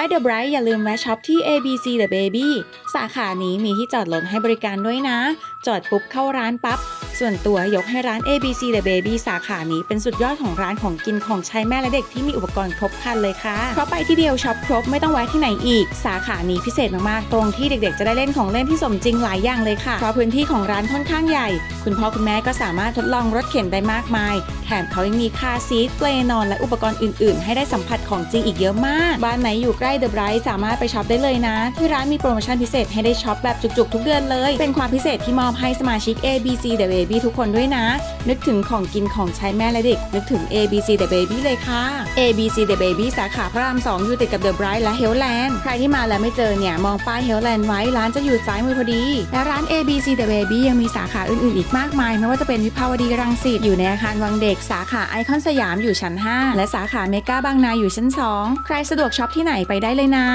ไปเดอะไบรท์อย่าลืมแวะช็อปที่ ABC The Baby สาขานี้มีที่จอดรถให้บริการด้วยนะ จอดปุ๊บเข้าร้านปั๊บ ส่วนตัวยกให้ร้าน ABC The Baby สาขานี้เป็นสุดยอดของร้านของกินของใช้แม่และเด็กที่มีอุปกรณ์ครบครันเลยค่ะ เพราะไปที่เดียวช็อปครบไม่ต้องแวะที่ไหนอีก สาขานี้พิเศษมากๆ ตรงที่เด็กๆ จะได้เล่นของเล่นที่สมจริงหลายอย่างเลยค่ะ เพราะพื้นที่ของร้านค่อนข้างใหญ่ คุณพ่อคุณแม่ก็สามารถทดลองรถเข็นได้มากมาย แถมเขายังมีคาซีทเปลนอน และอุปกรณ์อื่น ๆ ให้ได้สัมผัสของจริงอีกเยอะมาก บ้านไหนอยู่ใกล้เดอะไบรท์สามารถไปช็อปได้เลยนะ ที่ร้านมีโปรโมชั่นพิเศษให้ได้ช็อปแบบจุกๆ ทุกเดือนเลย เป็นความพิเศษที่มอบให้สมาชิก ABC The Baby ทุกคนด้วยนะ นึกถึงของกินของใช้แม่และเด็ก นึกถึง ABC The Baby เลยค่ะ ABC The Baby สาขาพระราม2อยู่ติดกับ The Bright และ Hellland ใครที่มาแล้วไม่เจอเนี่ยมองป้าย Hellland ไว้ร้านจะอยู่ซ้ายมือพอดี และร้าน ABC The Baby ยังมีสาขาอื่นๆ อีกมากมายไม่ว่าจะเป็นวิภาวดีรังสิตอยู่ในอาคารวังเด็ก สาขาไอคอนสยามอยู่ชั้น 5 และสาขาเมกาบางนาอยู่ชั้น 2 ใครสะดวกช็อปที่ไหนไปได้เลยนะ